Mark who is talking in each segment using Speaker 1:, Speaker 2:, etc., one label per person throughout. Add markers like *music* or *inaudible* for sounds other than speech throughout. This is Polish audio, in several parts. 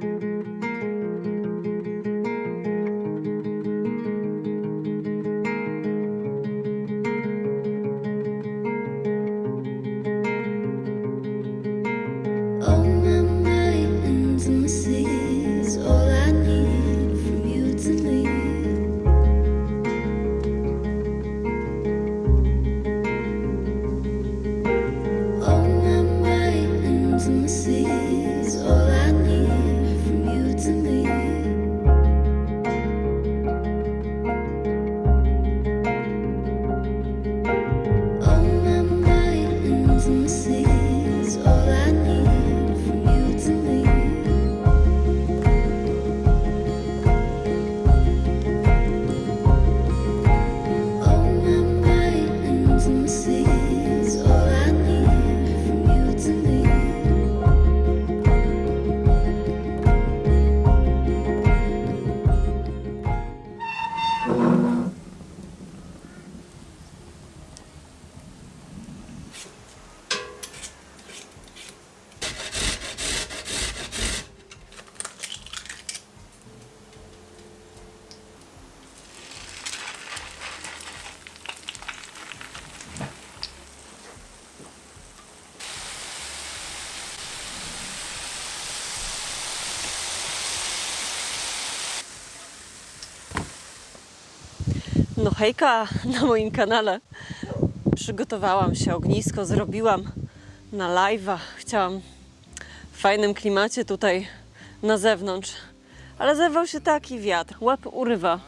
Speaker 1: thank you
Speaker 2: No hejka na moim kanale. Przygotowałam się, ognisko zrobiłam na live'a. Chciałam w fajnym klimacie tutaj na zewnątrz. Ale zerwał się taki wiatr. Łeb urywa.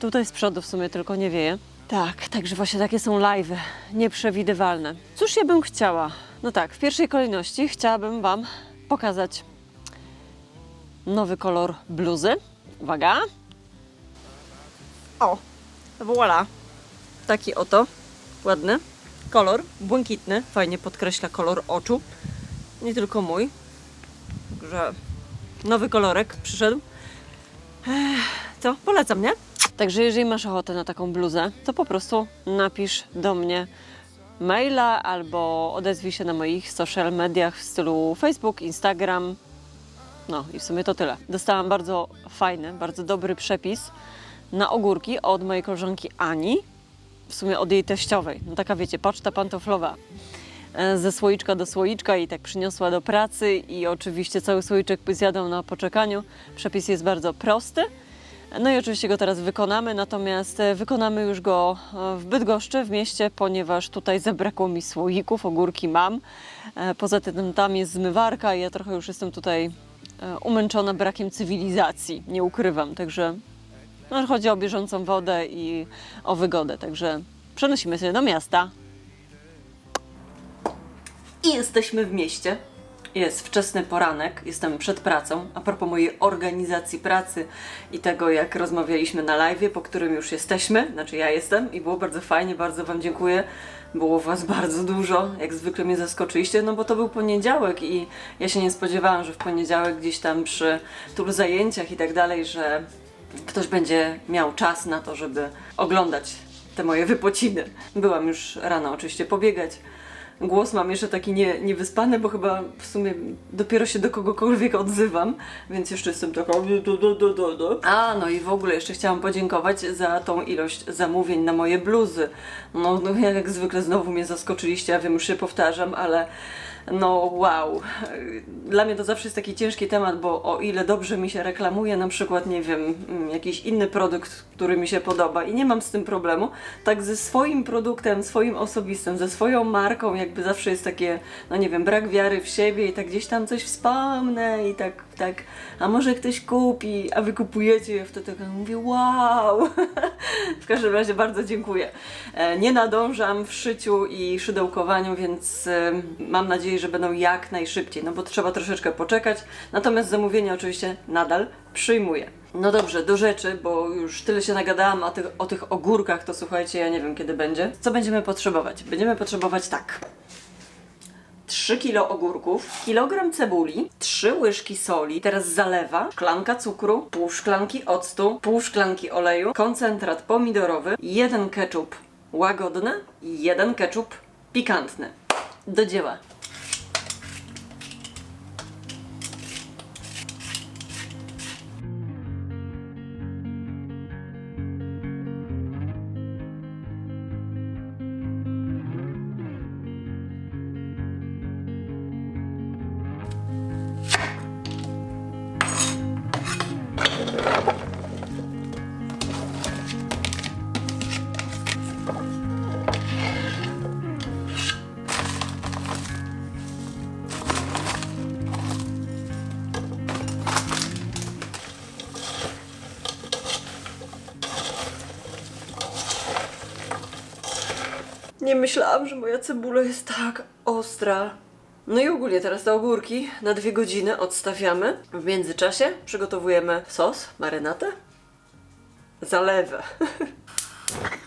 Speaker 2: Tutaj z przodu w sumie tylko nie wieje. Tak, także właśnie takie są live'y. Nieprzewidywalne. Cóż ja bym chciała? No tak, w pierwszej kolejności chciałabym Wam pokazać nowy kolor bluzy. Uwaga. O, Voilà. Taki oto ładny kolor, błękitny, fajnie podkreśla kolor oczu. Nie tylko mój. Także nowy kolorek przyszedł. Co? Polecam, nie? Także jeżeli masz ochotę na taką bluzę, to po prostu napisz do mnie maila albo odezwij się na moich social mediach w stylu Facebook, Instagram. No i w sumie to tyle. Dostałam bardzo fajny, bardzo dobry przepis na ogórki od mojej koleżanki Ani, w sumie od jej teściowej. No taka wiecie, poczta pantoflowa. E, Ze słoiczka do słoiczka i tak przyniosła do pracy i oczywiście cały słoiczek zjadał na poczekaniu. Przepis jest bardzo prosty. No i oczywiście go teraz wykonamy, natomiast e, wykonamy już go e, w Bydgoszczy, w mieście, ponieważ tutaj zabrakło mi słoików, ogórki mam. Poza tym tam jest zmywarka i ja trochę już jestem tutaj umęczona brakiem cywilizacji, nie ukrywam, także no, chodzi o bieżącą wodę i o wygodę, także przenosimy się do miasta. I jesteśmy w mieście. Jest wczesny poranek, jestem przed pracą. A propos mojej organizacji pracy i tego, jak rozmawialiśmy na live, po którym już jesteśmy, znaczy ja jestem i było bardzo fajnie, bardzo Wam dziękuję. Było Was bardzo dużo, jak zwykle mnie zaskoczyliście, no bo to był poniedziałek i ja się nie spodziewałam, że w poniedziałek gdzieś tam przy tylu zajęciach i tak dalej, że ktoś będzie miał czas na to, żeby oglądać te moje wypociny. Byłam już rano oczywiście pobiegać. Głos mam jeszcze taki nie, niewyspany, bo chyba w sumie dopiero się do kogokolwiek odzywam, więc jeszcze jestem taka. do, do, do, do, do. A, no i w ogóle jeszcze chciałam podziękować za tą ilość zamówień na moje bluzy. No, no jak zwykle znowu mnie zaskoczyliście, ja wiem, już się powtarzam, ale no wow. Dla mnie to zawsze jest taki ciężki temat, bo o ile dobrze mi się reklamuje, na przykład, nie wiem, mm, jakiś inny produkt, który mi się podoba i nie mam z tym problemu, tak ze swoim produktem, swoim osobistym, ze swoją marką, jakby zawsze jest takie, no nie wiem, brak wiary w siebie i tak gdzieś tam coś wspomnę i tak, tak, a może ktoś kupi, a wy kupujecie, ja wtedy tak mówię, wow. *laughs* w każdym razie bardzo dziękuję. E, Nie nadążam w szyciu i szydełkowaniu, więc e, mam nadzieję, że będą jak najszybciej, no bo trzeba troszeczkę poczekać. Natomiast zamówienia oczywiście nadal przyjmuję. No dobrze, do rzeczy, bo już tyle się nagadałam o tych, o tych ogórkach, to słuchajcie, ja nie wiem kiedy będzie. Co będziemy potrzebować? Będziemy potrzebować tak. 3 kg ogórków, kilogram cebuli, 3 łyżki soli, teraz zalewa, szklanka cukru, pół szklanki octu, pół szklanki oleju, koncentrat pomidorowy, jeden ketchup łagodny i jeden ketchup pikantny. Do dzieła. Nie myślałam, że moja cebula jest tak ostra. No i ogólnie teraz te ogórki na dwie godziny odstawiamy. W międzyczasie przygotowujemy sos, marynatę, zalewę. *laughs*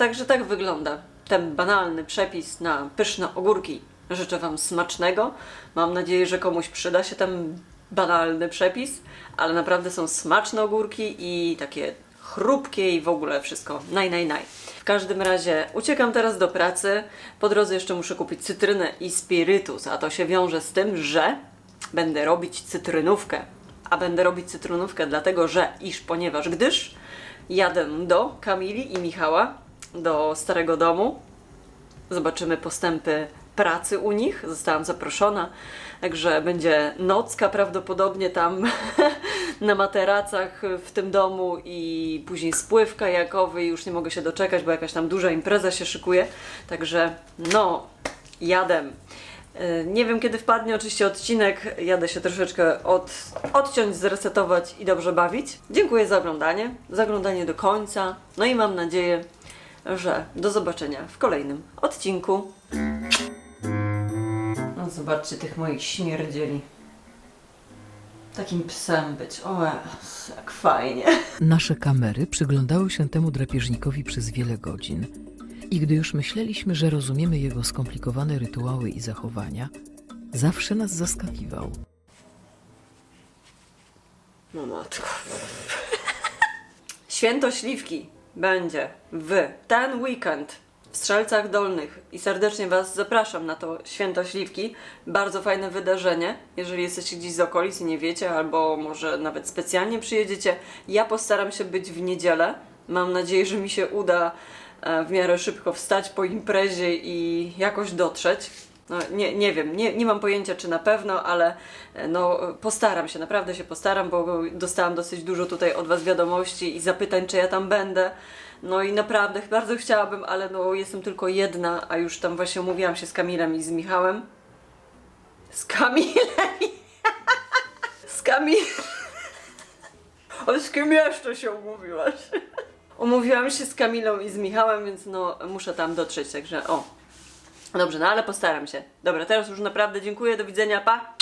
Speaker 2: także tak wygląda ten banalny przepis na pyszne ogórki. Życzę Wam smacznego. Mam nadzieję, że komuś przyda się ten banalny przepis, ale naprawdę są smaczne ogórki i takie chrupkie i w ogóle wszystko naj, naj, naj. W każdym razie uciekam teraz do pracy. Po drodze jeszcze muszę kupić cytrynę i spirytus, a to się wiąże z tym, że będę robić cytrynówkę. A będę robić cytrynówkę dlatego, że iż ponieważ gdyż jadę do Kamili i Michała do starego domu. Zobaczymy postępy pracy u nich. Zostałam zaproszona, także będzie nocka prawdopodobnie tam *laughs* na materacach w tym domu i później spływ kajakowy. Już nie mogę się doczekać, bo jakaś tam duża impreza się szykuje. Także no, jadę. E, Nie wiem kiedy wpadnie oczywiście odcinek, jadę się troszeczkę od, odciąć, zresetować i dobrze bawić. Dziękuję za oglądanie, za oglądanie do końca, no i mam nadzieję, że do zobaczenia w kolejnym odcinku. No zobaczcie tych moich śmierdzieli. Takim psem być, o jak fajnie.
Speaker 3: Nasze kamery przyglądały się temu drapieżnikowi przez wiele godzin. I gdy już myśleliśmy, że rozumiemy jego skomplikowane rytuały i zachowania, zawsze nas zaskakiwał.
Speaker 2: No matko. *laughs* Święto Śliwki będzie w ten weekend w Strzelcach Dolnych i serdecznie Was zapraszam na to Święto Śliwki. Bardzo fajne wydarzenie. Jeżeli jesteście gdzieś z okolic i nie wiecie, albo może nawet specjalnie przyjedziecie, ja postaram się być w niedzielę. Mam nadzieję, że mi się uda e, w miarę szybko wstać po imprezie i jakoś dotrzeć. No, nie, nie wiem, nie, nie mam pojęcia czy na pewno, ale e, no, postaram się, naprawdę się postaram, bo dostałam dosyć dużo tutaj od Was wiadomości i zapytań, czy ja tam będę. No i naprawdę bardzo chciałabym, ale no, jestem tylko jedna, a już tam właśnie umówiłam się z Kamilem i z Michałem. Z Kamilem! *laughs* z Kamilem! *laughs* O, z kim jeszcze się umówiłaś? *laughs* Umówiłam się z Kamilą i z Michałem, więc no muszę tam dotrzeć, także o. Dobrze, no ale postaram się. Dobra, teraz już naprawdę dziękuję, do widzenia, pa!